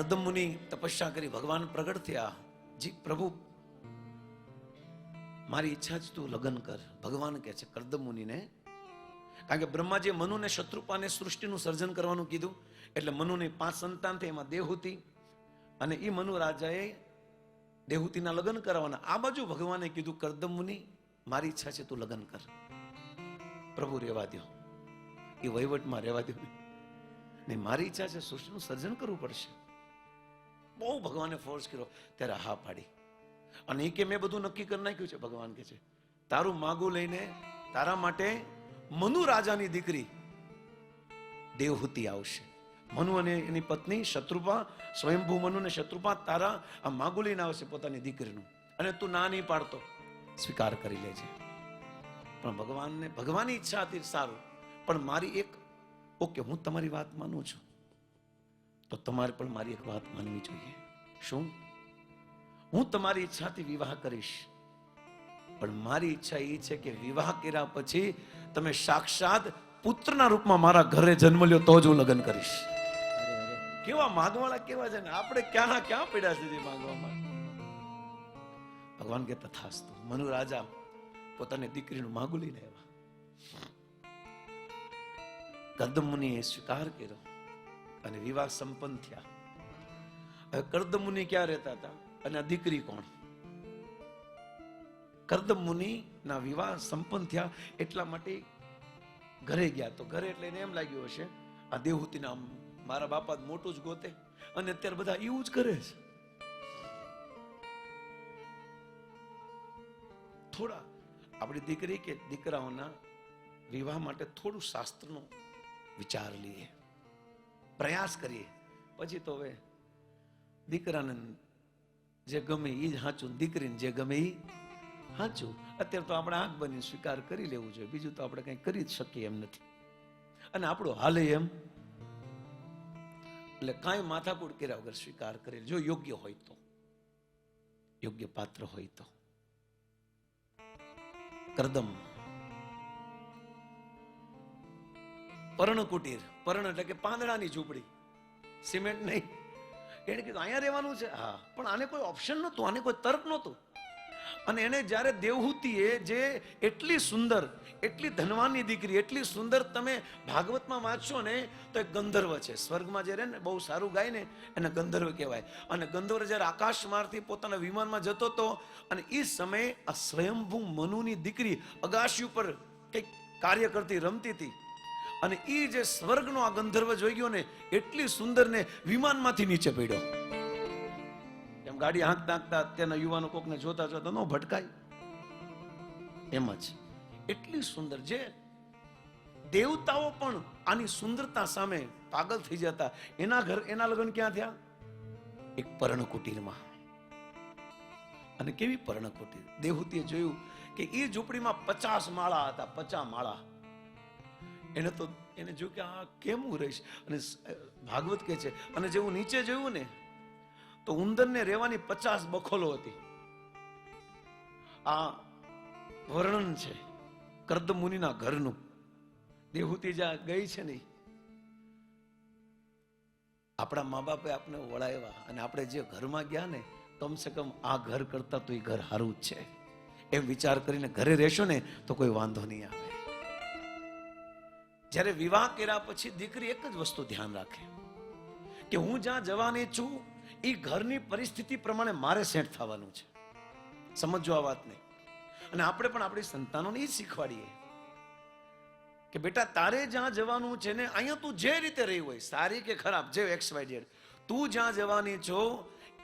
કરદમ મુનિ તપસ્યા કરી ભગવાન પ્રગટ થયા. જી, પ્રભુ, મારી ઈચ્છા જ તું લગ્ન કર. ભગવાન કહે છે કરદમ મુનિને. કારણ કે બ્રહ્માજીએ મનુને શત્રુપાને સૃષ્ટિનું સર્જન કરવાનું કીધું. એટલે મનુની પાંચ સંતાન થઈ, એમાં દેહુતિ. અને એ મનુ રાજાએ દેહુતિના લગ્ન કરાવવાના આ બાજુ ભગવાને કીધું કરદમ મુનિ, મારી ઈચ્છા છે તું લગ્ન કર. પ્રભુ રેવા દો એ વહીવટમાં રહેવા દો ને મારી ઈચ્છા છે સૃષ્ટિનું સર્જન કરવું પડશે. બહુ ભગવાને ફોર્સ કર્યો. ત્યારે હા પાડી. અને એ કે મેં બધું નક્કી કરી નાખ્યું છે, ભગવાન કે છે. તારું માગું લઈને તારા માટે મનુ રાજાની દીકરી દેવહૂતિ આવશે. મનુ અને એની પત્ની શત્રુપા, સ્વયંભૂ મનુ અને શત્રુપા તારા આ માગું લઈને આવશે પોતાની દીકરીનું. અને તું ના નહીં પાડતો, સ્વીકાર કરી લેજે. પણ ભગવાનને, ભગવાનની ઈચ્છા હતી સારું. પણ મારી એક, ઓકે, હું તમારી વાત માનું છું. તો તમારે પણ મારી એક વાત માનવી જોઈએ. શું? હું તમારી ઈચ્છાથી વિવાહ કરીશ. પણ મારી ઈચ્છા એ છે કે વિવાહ કર્યા પછી તમે સાક્ષાત પુત્રના રૂપમાં મારા ઘરે જન્મ લ્યો તો જ હું લગ્ન કરીશ. કેવા માગવાળા કેવા છે ને? આપણે ક્યાં ક્યાં પડ્યા છે માગવામાં? ભગવાન કે તથાસ્તુ મનુ રાજા પોતાની દીકરીનું માગું લઈને આવ્યા. કદમ સ્વીકાર કર્યો. અને વિવાહ સંપન્ન થયા. કરદમ મુનિ ક્યાં રહેતા હતા અને આ દીકરી કોણ? કરદમ મુનિ ના વિવાહ સંપન્ન થયા એટલા માટે ઘરે ગયા. તો ઘરે એટલે એને એમ લાગ્યું હશે, આ દેવહૂતિના મારા બાપા મોટું જ ગોતે અને અત્યારે બધા એવું જ કરે છે. થોડા આપણી દીકરી કે દીકરાઓના વિવાહ માટે થોડું શાસ્ત્રનો વિચાર લઈએ. પ્રયાસ કરીએ. પછી તો હવે દીકરાને જે ગમે એ જ હાચું, દીકરીને જે ગમે એ હાચું. અત્યારે તો આપણે આંખ બની સ્વીકાર કરી લેવું જોઈએ. બીજું તો આપણે કંઈ કરી જ શકીએ એમ નથી. અને આપણું હાલે એમ. એટલે કાંઈ માથાકૂટ કર્યા વગર સ્વીકાર કરે જો યોગ્ય હોય તો. યોગ્ય પાત્ર હોય તો. કરદમ. પર્ણ કુટીર, પર્ણ એટલે કે પાંદડાની ઝૂંપડી. સિમેન્ટ નહીં. એને કીધું, અહીંયા રહેવાનું છે. હા, પણ આને કોઈ ઓપ્શન નહોતું, આને કોઈ તર્ક નહોતું. અને એને જ્યારે દેવહૂતિએ જે એટલી સુંદર, એટલી ધનવાનની દીકરી, એટલી સુંદર તમે ભાગવતમાં વાંચશો ને, તો એ ગંધર્વ છે. સ્વર્ગમાં જે રહે ને, બહુ સારું ગાય ને, એને ગંધર્વ કહેવાય. અને ગંધર્વ જ્યારે આકાશ મારથી પોતાના વિમાનમાં જતો હતો, અને એ સમયે આ સ્વયંભૂ મનુની દીકરી અગાશી ઉપર કંઈક કાર્ય કરતી, રમતી હતી અને એ જે સ્વર્ગનો આ ગંધર્વ જોઈ ગયો ને, એટલી સુંદર ને વિમાનમાંથી નીચે પડ્યો. એમ ગાડી હાંકતા હાંકતા અત્યારના યુવાનો કોકને જોતા જોતા નો ભટકાય. એમ જ. એટલી સુંદર જે દેવતાઓ પણ આની સુંદરતા સામે પાગલ થઈ જતા, એના ઘર, એના લગ્ન ક્યાં થયા? એક પર્ણ કુટીરમાં અને કેવી પર્ણ કુટીર દેવહૂતિએ જોયું કે એ ઝૂંપડીમાં પચાસ માળા હતા, પચાસ માળા. એને તો એને જોયું કે આ કેમ હું રહીશ અને ભાગવત કહે છે, અને જેવું નીચે જોયું ને, તો ઉંદરને રહેવાની પચાસ બખોલો હતી. આ વર્ણન છે કર્દ ઘરનું. દેહૂતિ જ્યાં ગઈ છે નહીં. આપણા મા બાપે આપણે વળાવ્યા અને આપણે જે ઘરમાં ગયા ને કમસે કમ આ ઘર કરતા તો એ ઘર સારું જ છે. એમ વિચાર કરીને ઘરે રહેશો ને, તો કોઈ વાંધો નહીં આવે. જ્યારે વિવાહ કર્યા પછી દીકરી એક જ વસ્તુ ધ્યાન રાખે કે હું જ્યાં જવાની છું એ ઘરની પરિસ્થિતિ પ્રમાણે મારે સેટ થવાનું છે. સમજો આ વાતને. અને આપણે પણ આપણી સંતાનોને એ શીખવાડીએ કે બેટા, તારે જ્યાં જવાનું છે ને, અહીંયા તું જે રીતે રહી હોય, સારી કે ખરાબ, જે એક્સ વાય ઝેડ તું જ્યાં જવાની છો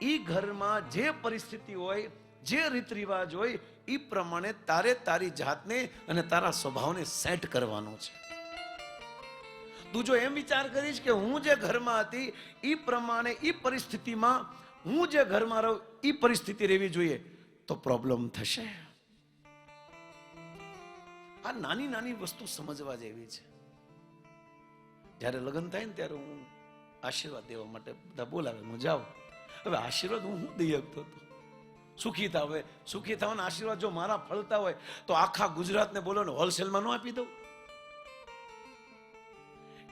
એ ઘરમાં જે પરિસ્થિતિ હોય, જે રીત રિવાજ હોય એ પ્રમાણે તારે તારી જાતને અને તારા સ્વભાવને સેટ કરવાનો છે. તું જો એમ વિચાર કરીશ કે હું જે ઘરમાં હતી એ પ્રમાણે એ પરિસ્થિતિમાં હું જે ઘરમાં રહું એ પરિસ્થિતિ રહેવી જોઈએ, તો પ્રોબ્લેમ થશે. આ નાની નાની વસ્તુ સમજવા જેવી છે. જ્યારે લગ્ન થાય ને ત્યારે હું આશીર્વાદ દેવા માટે બધા બોલાવે, હું જાઉં. હવે આશીર્વાદ હું શું દઈ શકતો હતો? સુખી થાવે સુખી થવાના આશીર્વાદ જો મારા ફળતા હોય, તો આખા ગુજરાતને બોલો ને હોલસેલમાં ન આપી દઉં.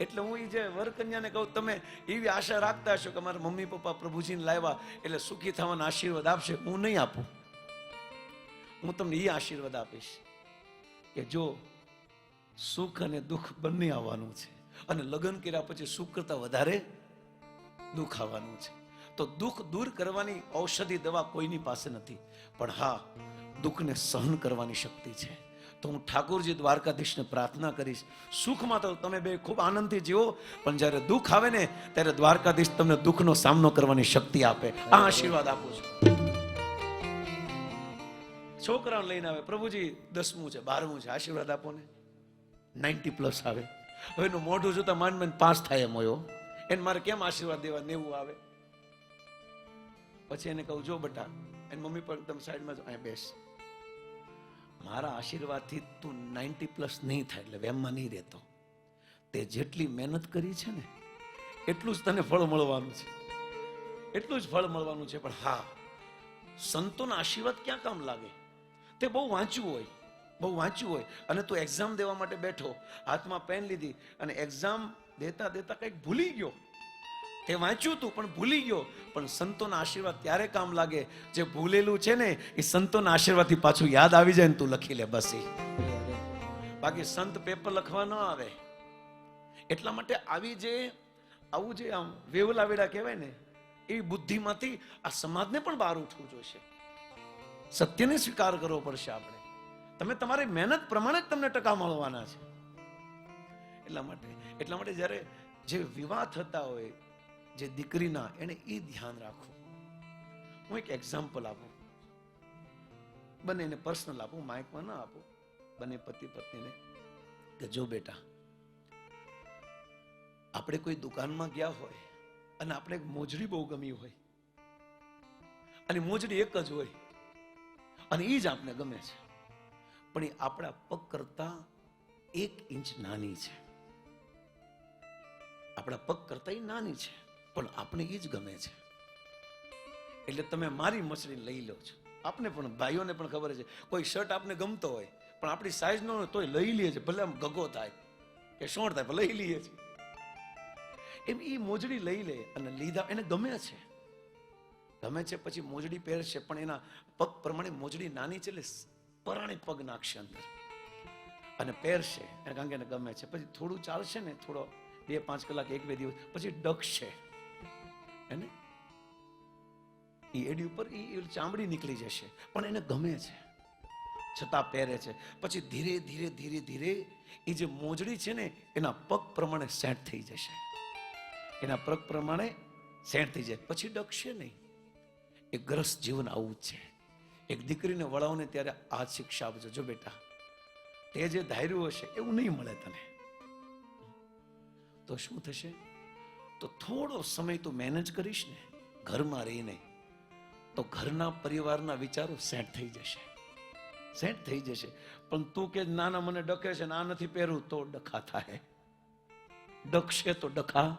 એટલે હું એ જે વર કન્યાને કહું, તમે એવી આશા રાખતા હશો કે મારા મમ્મી પપ્પા પ્રભુજીને લાવ્યા એટલે સુખી થવાના આશીર્વાદ આપશે. હું નહીં આપું. હું તમને એ આશીર્વાદ આપીશ કે જો સુખ અને દુઃખ બંને આવવાનું છે અને લગ્ન કર્યા પછી સુખ કરતા વધારે દુઃખ આવવાનું છે. તો દુઃખ દૂર કરવાની ઔષધિ દવા કોઈની પાસે નથી. પણ હા, દુઃખને સહન કરવાની શક્તિ છે. તો હું ઠાકોરજી દ્વારકાધીશને પ્રાર્થના કરીશ. સુખમાં તો તમે બે ખૂબ આનંદથી જીવો, પણ જ્યારે દુઃખ આવે ને, ત્યારે દ્વારકાધીશ તમને દુઃખનો સામનો કરવાની શક્તિ આપે. આ આશીર્વાદ આપું છું. છોકરાને લઈને આવે. પ્રભુજી, દસમું છે, બારમું છે. આશીર્વાદ આપો ને. નાઇન્ટી પ્લસ આવે. હવે એનું મોઢું જોતા માંડ માંડ પાસ થાય એમ હોય. એને મારે કેમ આશીર્વાદ દેવા? નેવું આવે. પછી એને કહું, જો બટા, એની મમ્મી પણ એકદમ સાઈડમાં જો અહીંયા બેસ. મારા આશીર્વાદથી તું નાઇન્ટી પ્લસ નહીં થાય એટલે વેમમાં નહીં રહેતો. તે જેટલી મહેનત કરી છે ને, એટલું જ તને ફળ મળવાનું છે. એટલું જ ફળ મળવાનું છે. પણ હા, સંતોના આશીર્વાદ ક્યાં કામ લાગે? તે બહુ વાંચ્યું હોય, બહુ વાંચ્યું હોય. અને તું એક્ઝામ દેવા માટે બેઠો, હાથમાં પેન લીધી અને એક્ઝામ દેતા દેતા કંઈક ભૂલી ગયો. તે વાંચ્યું હતું પણ ભૂલી ગયો. પણ સંતોના આશીર્વાદ ત્યારે કામ લાગે. જે ભૂલેલું છે ને, એ સંતોના આશીર્વાદથી પાછું યાદ આવી જાય ને તું લખી લે બસ બાકી સંત પેપર લખવા ન આવે. એટલા માટે આવી જે, આવું જે આમ વેવલા વેડા કહેવાય ને એવી બુદ્ધિમાંથી આ સમાજને પણ બહાર ઉઠવું જોઈશે. સત્યને સ્વીકાર કરવો પડશે આપણે. તમે તમારી મહેનત પ્રમાણે જ તમને ટકા મળવાના છે. એટલા માટે એટલા માટે જ્યારે જે વિવાહ થતા હોય જે દીકરીના એને એ ધ્યાન રાખવું. હું એક એક્ઝામ્પલ આપું. બંનેને પર્સનલ આપું માઇકમાં ના આપું. બંને પતિ પત્નીને કે જો બેટા, આપણે કોઈ દુકાનમાં ગયા હોય અને આપણે મોજડી બહુ ગમી હોય, અને મોજડી એક જ હોય, અને એ જ આપણે ગમે છે, પણ એ આપણા પગ કરતા એક ઇંચ નાની છે. આપણા પગ કરતા એ નાની છે. પણ આપણે એ જ ગમે છે. એટલે તમે મારી મછલી લઈ લો છો. આપને પણ, ભાઈઓને પણ ખબર છે, કોઈ શર્ટ આપને ગમતો હોય, પણ આપણી સાઈઝ નો તોય લઈ લઈએ છે, ભલે આમ ગગો થાય કે શોણ થાય લઈ લઈએ છીએ એમ એ મોજડી લઈ લે અને લીધા, એને ગમે છે. ગમે છે પછી મોજડી પહેરશે, પણ એના પગ પ્રમાણે મોજડી નાની છે એટલે પરાણે પગ નાખશે અંદર. અને પહેરશે, એને કારણ કે એને ગમે છે. પછી થોડું ચાલશે ને, થોડો બે પાંચ કલાક, એક બે દિવસ, પછી ડગશે એને એ એડી ઉપર એ ચામડી નીકળી જશે, પણ એને ગમે છે. છતાં પહેરે છે. પછી ધીરે ધીરે ધીરે ધીરે એ જે મોજડી છે ને, એના પગ પ્રમાણે સેટ થઈ જશે. એના પગ પ્રમાણે સેટ થઈ જાય. પછી ડકશે નહીં. એ ગ્રસ્ત જીવન આવું જ છે. એક દીકરીને વળાવને ત્યારે આ શિક્ષા આપજો. જો બેટા, તે જે ધાર્યું હશે, એવું નહીં મળે તને. તો શું થશે? તો થોડો સમય તું મેનેજ કરીશ ને, ઘરમાં રહીને, તો ઘરના પરિવારના વિચારો સેટ થઈ જશે. સેટ થઈ જશે. પણ તું કે ના ના મને ડકે છે ને આ નથી પહેરવું તો ડખા થાય. ડકશે તો ડખા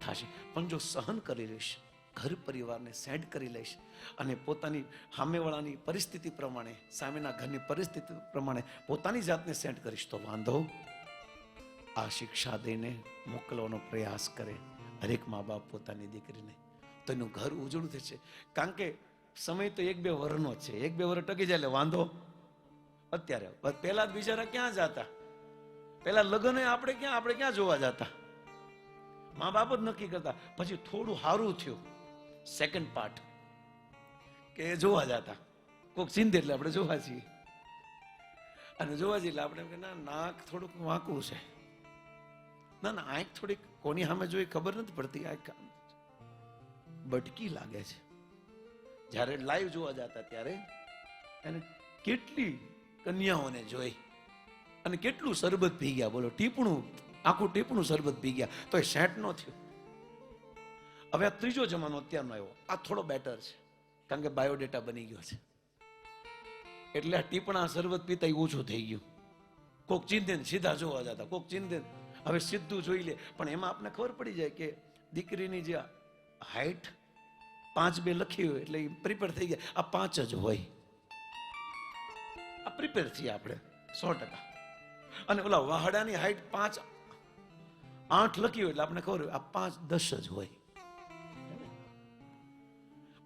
થશે. પણ જો સહન કરી લઈશ, ઘર પરિવારને સેટ કરી લઈશ અને પોતાની સામેવાળાની પરિસ્થિતિ પ્રમાણે, સામેના ઘરની પરિસ્થિતિ પ્રમાણે પોતાની જાતને સેટ કરીશ, તો વાંધો? આ શિક્ષા દઈને મોકલવાનો પ્રયાસ કરે. હરેક મા બાપ પોતાની દીકરીને તો એનું ઘર ઉજળું થશે. કારણ કે સમય તો એક બે વરનો છે. એક બે વર ટકી જાય એટલે વાંધો. અત્યારે પહેલા બિચારા ક્યાં જતા? પહેલા લગ્ન આપણે ક્યાં આપણે ક્યાં જોવા જતા? મા બાપ જ નક્કી કરતા. પછી થોડું સારું થયું. સેકન્ડ પાર્ટ કે જોવા જતા. કોક ચિંતે એટલે આપણે જોવા છીએ અને જોવા જઈએ એટલે આપણે કે ના, નાક થોડુંક વાંકું છે. ના ના, આંખ થોડીક કોની સામે જોઈ ખબર નથી પડતી આ કામ બટકી લાગે છે. જ્યારે લાઈવ જોવા જતા ત્યારે એને કેટલી કન્યાઓને જોઈ અને કેટલું શરબત પી ગયા, બોલો, ટીપણું, આખું ટીપણું શરબત પી ગયા. તો એ સેટ ન થયું. હવે આ ત્રીજો જમાનો અત્યારનો આવ્યો. આ થોડો બેટર છે, કારણ કે બાયોડેટા બની ગયો છે. એટલે આ ટીપણા શરબત પીતા ઓછું થઈ ગયું. કોક ચિંતન સીધા જોવા જતા, કોક ચિંતે ને હવે સીધું જોઈ લે. પણ એમાં આપને ખબર પડી જાય કે દીકરીની જે હાઈટ પાંચ બે લખી હોય એટલે પ્રિપેર થઈ ગયા. આ પાંચ જ હોય. આ પ્રિપેર છીએ આપણે સો ટકા. અને ઓલા વાહડાની હાઈટ પાંચ આઠ લખ્યું એટલે આપણે ખબર હોય, આ પાંચ દસ જ હોય.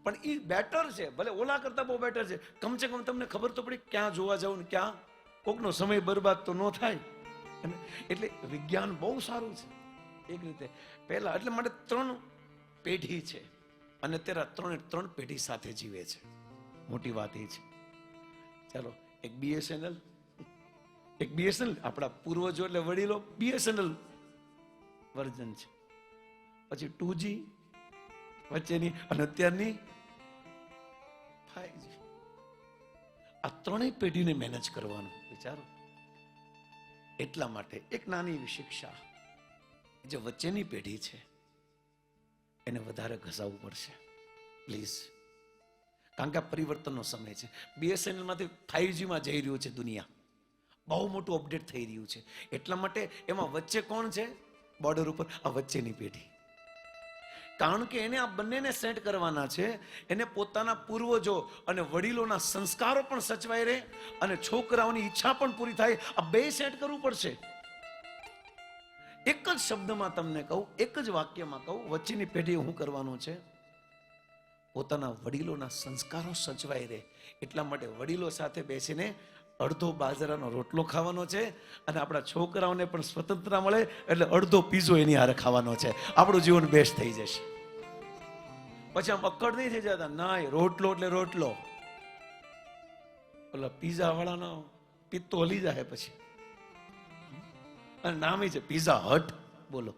પણ એ બેટર છે. ભલે ઓલા કરતા બહુ બેટર છે. કમસે કમ તમને ખબર તો પડી ક્યાં જોવા જવું ને ક્યાં? કોકનો સમય બરબાદ તો ન થાય. એટલે વિજ્ઞાન બહુ સારું છે. એક રીતે. પહેલા, એટલે માટે ત્રણ પેઢી છે. અને આ ત્રણે ત્રણ પેઢી સાથે જીવે છે. મોટી વાત એ છે. ચાલો, એક બીએસએનએલ એક બીએસએનએલ આપણા પૂર્વજો એટલે વડીલો બીએસએનએલ વર્ઝન છે. પછી ટુ જી વચ્ચેની અને અત્યારની ફાઈવ જી આ ત્રણેય પેઢીને મેનેજ કરવાનું, વિચારો. એટલા માટે એક નાની એવી શિક્ષા જે વચ્ચેની પેઢી છે, એને વધારે ઘસાવવું પડશે. પ્લીઝ કારણ કે આ પરિવર્તનનો સમય છે. બીએસએનએલમાંથી ફાઈવમાં જઈ રહ્યું છે દુનિયા. બહુ મોટું અપડેટ થઈ રહ્યું છે. એટલા માટે એમાં વચ્ચે કોણ છે? બોર્ડર ઉપર. આ વચ્ચેની પેઢી. કારણ કે એને આ બંનેને સેટ કરવાના છે. એને પોતાના પૂર્વજો અને વડીલોના સંસ્કારો પણ સચવાઈ રહે અને છોકરાઓની ઈચ્છા પણ પૂરી થાય. આ બે સેટ કરવું પડશે. એક જ શબ્દમાં તમને કહું, એક જ વાક્યમાં કહું, વચ્ચેની પેઢી હું કરવાનું છે. પોતાના વડીલોના સંસ્કારો સચવાઈ રહે. એટલા માટે વડીલો સાથે બેસીને અડધો બાજરાનો રોટલો ખાવાનો છે અને આપણા છોકરાઓને પણ સ્વતંત્રતા મળે એટલે અડધો પીઝો એની હારે ખાવાનો છે. આપણું જીવન બેસ્ટ થઈ જશે. પછી આમ અક્કડ નહીં થઈ જતા. ના રોટલો એટલે રોટલો. ઓલા પીઝા વાળાનો પિત્તો હલી જાય પછી. અને નામ છે પીઝા હટ. બોલો.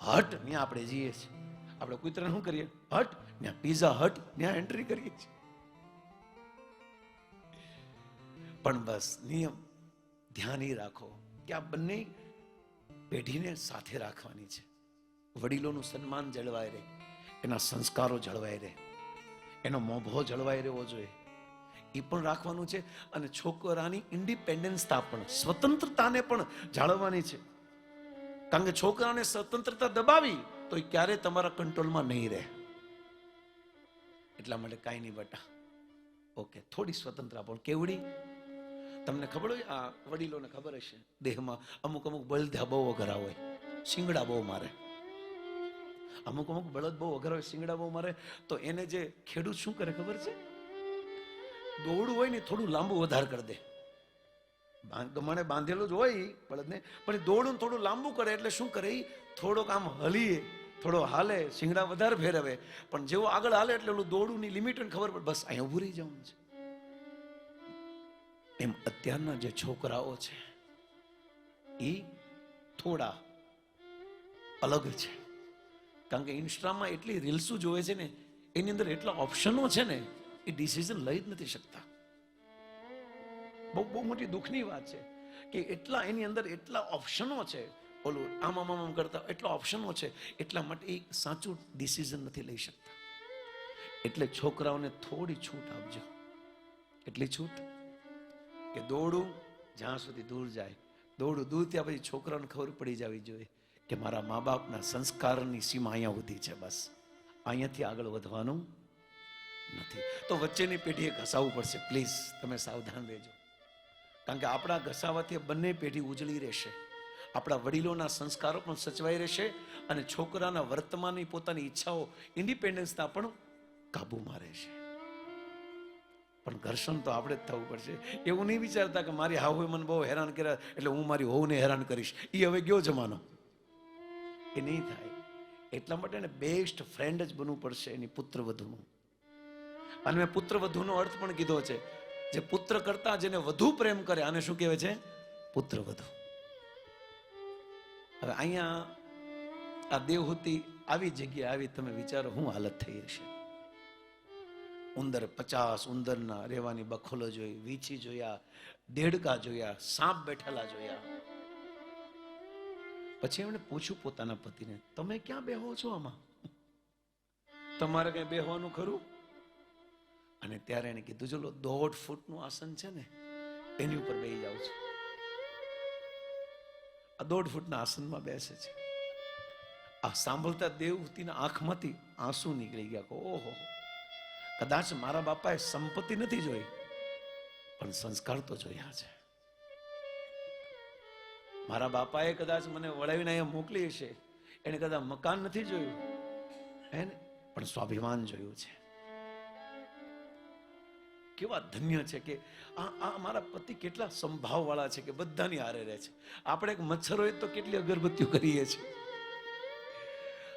હટ ત્યાં આપણે જઈએ છીએ. આપણે કુતરા શું કરીએ? હટ ત્યાં પીઝા હટ ત્યાં એન્ટ્રી કરીએ છીએ. પણ બસ, નિયમ. ધ્યાન એ રાખો કે આ બંને પેઢીને સાથે રાખવાની છે. વડીલોનું સન્માન જળવાય રહે, એના સંસ્કારો જળવાય રહે, એનો મોભો જળવાઈ રહેવો જોઈએ. એ પણ રાખવાનું છે અને છોકરાની ઇન્ડિપેન્ડન્સતા પણ, સ્વતંત્રતાને પણ જાળવવાની છે. કારણ કે છોકરાને સ્વતંત્રતા દબાવી તો એ ક્યારે તમારા કંટ્રોલમાં નહીં રહે. એટલા માટે કાંઈ નહીં બટા. ઓકે, થોડી સ્વતંત્રતા પણ કેવડી તમને ખબર હોય? આ વડીલોને ખબર હશે. દેહમાં અમુક અમુક બળદા બહુ અઘરા હોય. શિંગડા બહુ મારે. અમુક અમુક બળદ બહુ અઘરા હોય, શિંગડા બહુ મારે. તો એને જે ખેડૂત શું કરે ખબર છે? દોડું હોય ને થોડું લાંબુ વધારે કરી દે. ગમાણે બાંધેલું જ હોય બળદને, પણ દોડું થોડું લાંબુ કરે એટલે શું કરે થોડોક આમ હલીએ, થોડો હાલે, શિંગડા વધારે ફેરવે. પણ જેવો આગળ હાલે એટલે ઓલું દોડુંની લિમિટ ખબર પડે. બસ અહીંયા ઊભું રહી જવાનું છે. એમ અત્યારના જે છોકરાઓ છે એ થોડા અલગ છે. કારણ કે ઇન્સ્ટામાં એટલી રીલ્સો જોવે છે ને, એની અંદર એટલા ઓપ્શનો છે ને, એ ડિસિઝન લઈ જ નથી શકતા. બહુ બહુ મોટી દુઃખની વાત છે કે એટલા એની અંદર એટલા ઓપ્શનો છે, ઓલું આમ આમ આમ કરતા એટલા ઓપ્શનો છે, એટલા માટે એ સાચું ડિસિઝન નથી લઈ શકતા. એટલે છોકરાઓને થોડી છૂટ આપજો. એટલી છૂટ કે દોડું, જ્યાં સુધી દૂર જાય. દોડું દૂર ત્યાં પછી છોકરાને ખબર પડી જવી જોઈએ કે મારા મા બાપના સંસ્કારની સીમા અહીંયા સુધી છે બસ. અહીંયાથી આગળ વધવાનું નથી. તો વચ્ચેની પેઢીએ ઘસાવવું પડશે. પ્લીઝ તમે સાવધાન રહેજો. કારણ કે આપણા ઘસાવાથી બંને પેઢી ઉજળી રહેશે. આપણા વડીલોના સંસ્કારો પણ સચવાઈ રહેશે અને છોકરાના વર્તમાનની પોતાની ઈચ્છાઓ ઇન્ડિપેન્ડન્સના પણ કાબૂમાં રહેશે. પણ ઘર્ષણ તો આપણે જ થવું પડશે. એવું નહીં વિચારતા કે મારી હાહુએ મને બહુ હેરાન કર્યા એટલે હું મારી હોવને હેરાન કરીશ. એ હવે ગયો જમાનો. એ નહીં થાય. એટલા માટે ને બેસ્ટ ફ્રેન્ડ જ બનવું પડશે એની પુત્ર વધુનું. અને મેં પુત્ર વધુનો અર્થ પણ કીધો છે. જે પુત્ર કરતા જેને વધુ પ્રેમ કરે, આને શું કહેવાય છે? પુત્ર વધુ. હવે અહીંયા આ દેવહૂતિ આવી જગ્યા આવી તમે વિચારો, હું હાલત થઈ હશે. ઉંદર પચાસ, ઉંદરના રહેવાની બખોલો જોઈ, વીછી જોયા, દેડકા જોયા, સાપ બેઠેલા જોયા. પછી એમણે પૂછ્યું પોતાના પતિને, તમે ક્યાં બેહો છો આમાં? તમારે કઈ બેહવાનું ખરું? અને ત્યારે એને કીધું ચલો દોઢ ફૂટનું આસન છે ને એની ઉપર બેસી જાઉં છું. આ દોઢ ફૂટના આસનમાં બેસે છે. આ સાંભળતા દેવહૂતિના આંખમાંથી આંસુ નીકળી ગયા. ઓહો. કદાચ મારા બાપાએ સંપત્તિ નથી જોઈ, પણ સંસ્કાર તો જોયા છે. મારા બાપાએ કદાચ મને વળાવીને અહીંયા મોકલી હશે, એને કદાચ મકાન નથી જોયું, હે ને? પણ સ્વાભિમાન જોયું છે. કેવા ધન્ય છે કે આ આ મારા પતિ કેટલા સંભાવ વાળા છે કે બધાની હારે રહે છે. આપણે એક મચ્છર હોય તો કેટલી અગરબત્તીઓ કરીએ છીએ.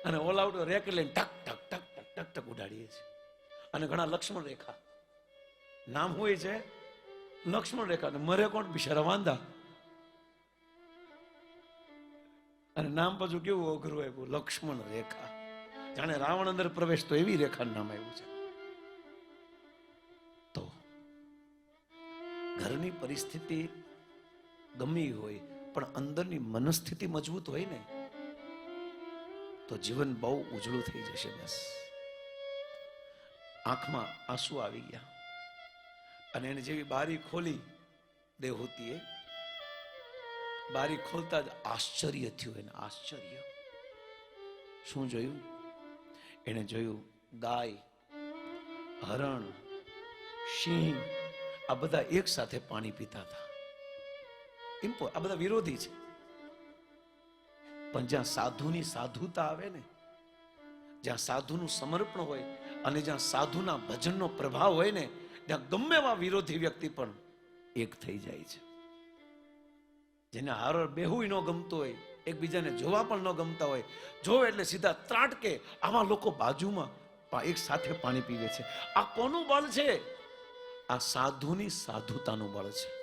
અને ઓલ આઉટ રેક લઈને ટક ટક ટક ટક ટક ટક ઉડાડીએ છીએ. અને ઘણા લક્ષ્મણ રેખા. નામ હોય છે? લક્ષ્મણ રેખા. મરે કોણ? બિચારા વાંધા અને નામ પાછું કેવું અઘરું આવ્યું લક્ષ્મણ રેખા. જાણે રાવણ અંદર પ્રવેશ તો એવી રેખાનું નામ આવ્યું છે. તો ઘરની પરિસ્થિતિ ગમી હોય, પણ અંદરની મનસ્થિતિ મજબૂત હોય ને, તો જીવન બહુ ઉજળું થઈ જશે બસ. આંખમાં આંસુ આવી ગયા. અને એને જેવી બારી ખોલી દેહોતીએ બારી ખોલતા જ આશ્ચર્ય થયું એને, આશ્ચર્ય. શું જોયું? એને જોયું ગાય, હરણ સિંહ આ બધા એક સાથે પાણી પીતા હતા. ઇમ્પો આ બધા વિરોધી છે. પણ જ્યાં સાધુની સાધુતા આવે ને, જ્યાં સાધુનું સમર્પણ હોય અને જ્યાં સાધુના ભજનનો પ્રભાવ હોય ને, ત્યાં ગમે એવા વિરોધી વ્યક્તિ પણ એક થઈ જાય છે. જેને હાર બેહુય ન ગમતો હોય, એકબીજાને જોવા પણ ન ગમતા હોય, જોવે એટલે સીધા ત્રાટકે આવા લોકો બાજુમાં એક સાથે પાણી પીવે છે. આ કોનું બળ છે? આ સાધુની સાધુતાનું બળ છે.